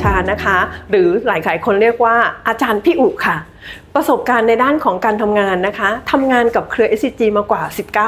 ชานะคะ หรือหลายๆคนเรียกว่าอาจารย์พี่อุค่ะ ประสบการณ์ในด้านของการทำงานนะคะทำงานกับเครือ SCG มากว่า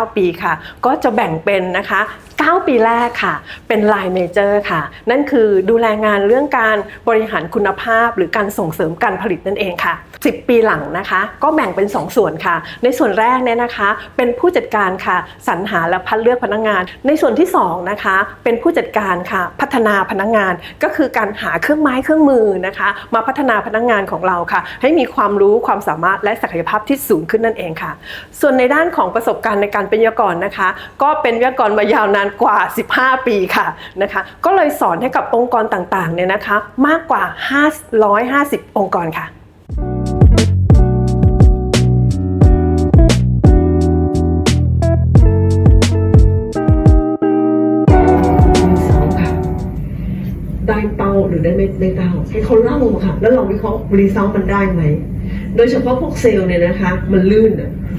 19 ปีค่ะ ก็จะแบ่งเป็นนะคะ 9 ปีแรกค่ะ เป็นไลน์เมเจอร์ค่ะ นั่นคือดูแลงานเรื่องการบริหารคุณภาพ หรือการส่งเสริมการผลิตนั่นเองค่ะ 10 ปีหลังนะคะ ก็แบ่งเป็น 2 ส่วนค่ะ ในส่วนแรกเนี่ยนะคะ เป็นผู้จัดการค่ะ สรรหาและพัดเลือกพนักงาน ในส่วนที่2นะคะ เป็นผู้จัดการค่ะ พัฒนาพนักงาน ก็คือการหาเครื่องไม้เครื่องมือนะคะ มาพัฒนาพนักงานของเราค่ะ ให้มีความรู้ความความสามารถและศักยภาพที่สูงขึ้นนั่นเองค่ะ ส่วนในด้านของประสบการณ์ในการเป็นวิทยากรนะคะ ก็เป็นวิทยากรมายาวนานกว่า 15 ปีค่ะนะคะก็เลยสอนให้กับองค์กรต่างๆเนี่ยนะคะ มากกว่า 550 องค์กรค่ะสองค่ะได้เป้าหรือได้ไม่ไม่เป้าให้เขาเล่ามาค่ะ แล้วลองวิเคราะห์รีเซลมันได้ไหม โดยเฉพาะพวกเซลล์เนี่ยนะคะ มันลื่น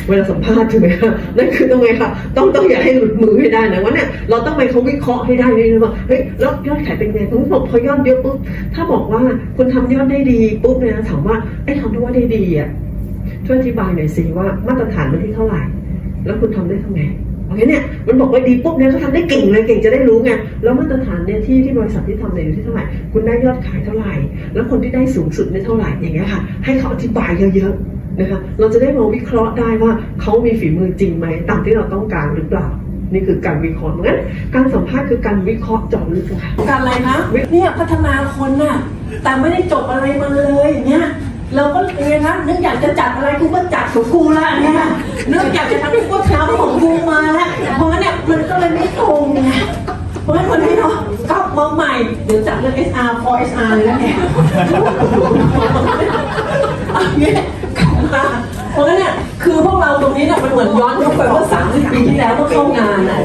เวลาสัมภาษณ์ถูกไหมคะนั่นคือต้องไงคะต้องต้องอย่าให้หลุดมือให้ได้นะว่าเนี่ยเราต้องไปเขาวิเคราะห์ให้ได้เลยว่าเฮ้ยแล้วยอดขายเป็นไงผมบอกพอยอดเยอะปุ๊บถ้าบอกว่าคุณทำยอดได้ดีปุ๊บเนี่ยนะถามว่าไอ้ทำได้ว่าได้ดีอะช่วยอธิบายหน่อยสิว่ามาตรฐานมันที่เท่าไหร่ แล้วคุณทำได้เท่าไหร่ โอเคเนี่ยมันบอกว่าดีปุ๊บเนี่ยเขาทำได้เก่งเลยเก่งจะได้รู้ไงแล้วมาตรฐานเนี่ยที่ที่บริษัทที่ทำเนี่ยอยู่ที่เท่าไหร่คุณได้ยอดขายเท่าไหร่ แล้วคนที่ได้สูงสุดเนี่ยเท่าไหร่อย่างเงี้ยค่ะ ให้เขาอธิบายเยอะๆนะคะเราจะได้มาวิเคราะห์ได้ว่าเขามีฝีมือจริงไหมตามที่เราต้องการหรือเปล่านี่คือการวิเคราะห์งั้นการสัมภาษณ์คือการวิเคราะห์เจาะลึกอะค่ะการอะไรนะเนี่ยพัฒนาคนน่ะแต่ไม่ได้จบอะไรมาเลยอย่างเงี้ยเราก็เองนะนึกอยากจะจัดอะไรกูก็จัดของกูละเนี่ย เดี๋ยวจัดเรื่อง SR พอ SR เลยแล้วแกเอาอย่างเงี้ยกลับมาเพราะงั้นเนี่ยคือพวกเราตรงนี้เนี่ยมันเหมือนย้อนยุคไปเมื่อ30 ปีที่แล้วเมื่อเข้างานน่ะ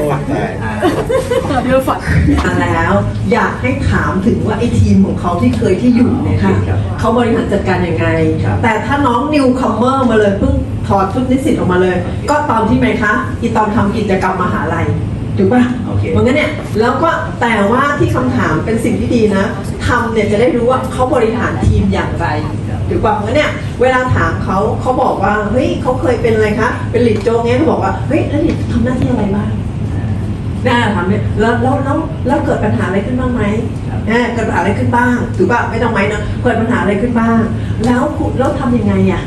มาแล้วอยากให้ถามถึงว่าไอ้ทีมของเขาที่เคยที่อยู่เนี่ยค่ะเขาบริหารจัดการยังไง แต่ถ้าน้องนิวคัมเมอร์มาเลยเพิ่งถอดชุดนิสิตออกมาเลย ก็ตอนที่ไหมคะ อีตอนทำกิจกรรมมหาลัยถูกป่ะ โอเคมันงั้นเนี่ยแล้วก็แต่ว่าที่คำถามเป็นสิ่งที่ดีนะทำเนี่ยจะได้รู้ว่าเขาบริหารทีมอย่างไรถูกป่ะเพราะงั้นเนี่ยเวลาถามเขาเขาบอกว่าเฮ้ยเขาเคยเป็นอะไรคะเป็นหลีดโจ๊กเงี้ยเขาบอกว่าเฮ้ยแล้วหลีดทำหน้าที่อะไรบ้างน่าทำเนี่ยแล้วแล้วแล้วแล้วเกิดปัญหาอะไรขึ้นบ้างไหมอ่าเกิดปัญหาอะไรขึ้นบ้างถือว่าไม่ต้องไหมเนอะเกิดปัญหาอะไรขึ้นบ้าง แล้วคุณแล้วทำยังไงอะ